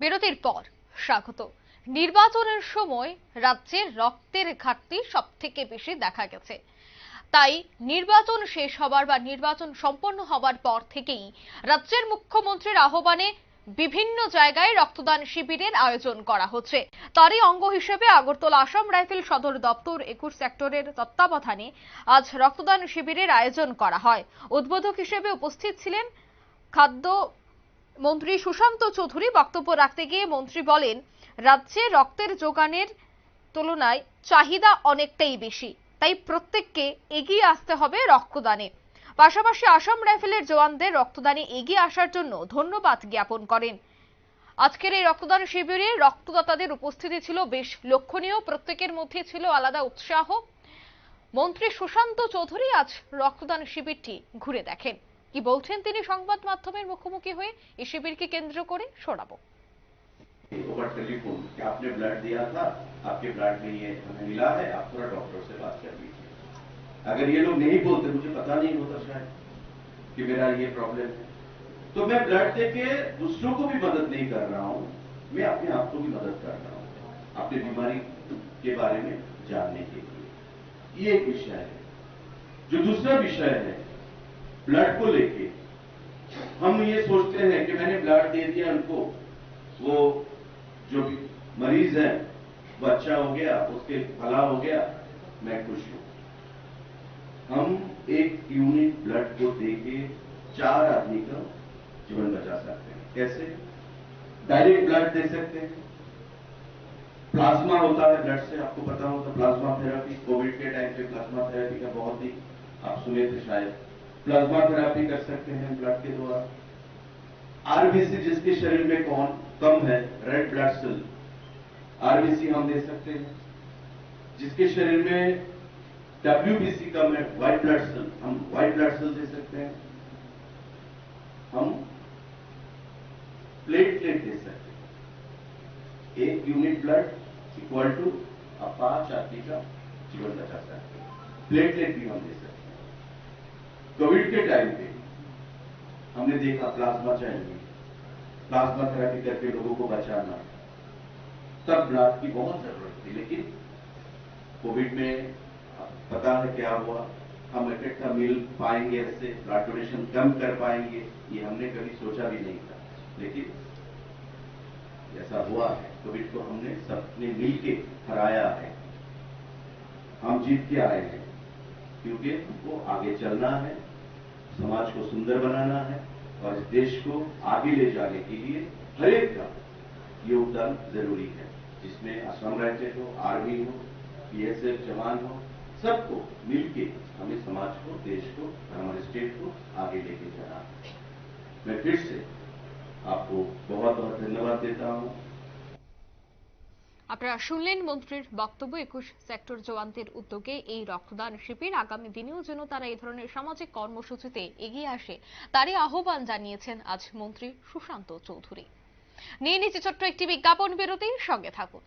বিরতির পর স্বাগত। নির্বাচনের সময় রাজ্যের রক্তের ঘাটতি সব থেকে বেশি দেখা গেছে। তাই নির্বাচন শেষ হবার বা নির্বাচন সম্পন্ন হবার পর থেকেই রাজ্যের মুখ্যমন্ত্রীর আহ্বানে বিভিন্ন জায়গায় রক্তদান শিবিরের আয়োজন করা হচ্ছে। তারই অঙ্গ হিসেবে আগরতলা আসাম রাইফেল সদর দপ্তর একুশ সেক্টরের তত্ত্বাবধানে আজ রক্তদান শিবিরের আয়োজন করা হয়। উদ্বোধক হিসেবে উপস্থিত ছিলেন খাদ্য মন্ত্রী সুশান্ত চৌধুরী বক্তব্য রাখতে গিয়ে মন্ত্রী বলেন, রাজ্যে রক্তের যোগানের তুলনায় চাহিদা অনেকটাই বেশি, তাই প্রত্যেককে এগিয়ে আসতে হবে রক্তদানে। পাশাপাশি আসাম রাইফেলের জওয়ানদের রক্তদানে এগিয়ে আসার জন্য ধন্যবাদ জ্ঞাপন করেন। আজকের এই রক্তদান শিবিরে রক্তদাতাদের উপস্থিতি ছিল বেশ লক্ষণীয়, প্রত্যেকের মধ্যে ছিল আলাদা উৎসাহ। মন্ত্রী সুশান্ত চৌধুরী আজ রক্তদান শিবিরটি ঘুরে দেখেন। কি বলছেন তিনি সংবাদ মাধ্যমের মুখোমুখি হয়ে এই শিবিরকে কেন্দ্র করে শোনাবো ओवर टेलीफोन कि आपने ब्लड दिया था आपके ब्लड में ये हमें मिला है आप थोड़ा डॉक्टर से बात कर लीजिए अगर ये लोग नहीं बोलते मुझे पता नहीं होता शायद कि मेरा ये प्रॉब्लम है तो मैं ब्लड देके दूसरों को भी मदद नहीं कर रहा हूं मैं अपने आप को भी मदद कर रहा हूं अपनी बीमारी के बारे में जानने के लिए ये एक विषय है जो दूसरा विषय है ब्लड को लेके। हम ये सोचते हैं कि मैंने ब्लड दे दिया उनको, वो जो भी मरीज़ है वो अच्छा हो गया, उसके भला हो गया, मैं खुश हूँ। हम एक यूनिट ब्लड को देके चार आदमी का जीवन बचा सकते हैं। कैसे? डायरेक्ट ब्लड दे सकते हैं। प्लाज्मा होता है ब्लड से, आपको पता होता प्लाज्मा थेरेपी कोविड के टाइम पे प्लाज्मा थेरेपी का बहुत ही आप सुने थे शायद। प्लाज्मा थेरापी कर सकते हैं, ब्लड के द्वारा। आरबीसी जिसके शरीर में कौन कम है रेड ब्लड सेल आरबीसी हम दे सकते हैं। जिसके शरीर में डब्ल्यूबीसी कम है व्हाइट ब्लड सेल हम व्हाइट ब्लड सेल दे सकते हैं। हम प्लेटलेट दे सकते हैं। एक यूनिट ब्लड इक्वल टू पाँच आदमी का जीवन बचा सकते हैं। प्लेटलेट भी हम दे सकते हैं। कोविड के टाइम पे हमने देखा प्लाज्मा चाहिए। प्लाज्मा थेरेपी करके लोगों को बचाना। तब ब्लड की बहुत ज़रूरत थी, लेकिन कोविड में पता है क्या हुआ? हम इकट्ठा मिल पाएँगे ऐसे ब्लड डोनेशन कम कर पाएँगे, ये हमने कभी सोचा भी नहीं था। लेकिन ऐसा हुआ है, कोविड को हमने सबने मिल के हराया है। हम जीत के आए हैं, क्योंकि हमको आगे चलना है। समाज को सुंदर बनाना है और इस देश को आगे ले जाने के लिए हर एक का योगदान ज़रूरी है। जिसमें असम राज्य हो, आर्मी हो, पीएसएफ जवान हो, सबको मिलके हमें समाज को, देश को और हमारे स्टेट को आगे लेके जाना है। मैं फिर से आपको बहुत बहुत धन्यवाद देता हूँ। আপনারা শুনলেন মন্ত্রীর বক্তব্য, একুশ সেক্টর জওয়ানদের উদ্যোগে এই রক্তদান শিবির। আগামী দিনেও যেন তারা এই ধরনের সামাজিক কর্মসূচিতে এগিয়ে আসে, তারই আহ্বান জানিয়েছেন আজ মন্ত্রী সুশান্ত চৌধুরী। নিয়ে নিচ্ছে ছোট্ট একটি বিজ্ঞাপন বিরতির সঙ্গে থাকুন।